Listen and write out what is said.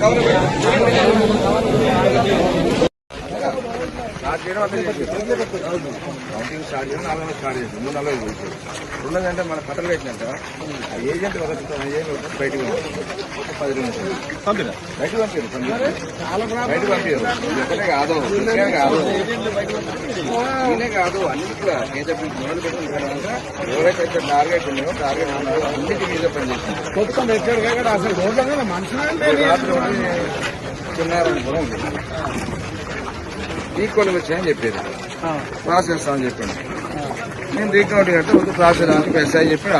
Cover start చేయడం అట్లా చేసేది. కౌంటింగ్ స్టార్ట్ చేయడం నాలుగు వందలు స్టార్ట్ చేసి మూడు నలభై పోయింది. రెండు వందలు అంటే మన కట్టలు పెట్టినాక ఆ ఏజెంట్ వదలుతాం ఏజెంట్ వదలు బయటకు. ఒక పది పంపారు? బయటకు పంపారు. ఇది ఒక్కటే కాదు. ఇదే కాదు. ఇదే కాదు. కేంద్ర మొదలు పెట్టిన తర్వాత ఎవరైతే అయితే టార్గెట్ ఉన్నాయో టార్గెట్ ఉన్నాయో అన్నిటి మీద పనిచేస్తుంది కొట్టుకొని ఎక్కడ కూడా అసలు రోడ్ల మనుషులు చిన్నారని కూడా ఉంది ఈక్వల్ వచ్చాయని చెప్పేది. ప్రాసెస్ చేస్తామని చెప్పండి. నేను వద్దు ప్రాసెస్ అని ఎస్ఐ చెప్పి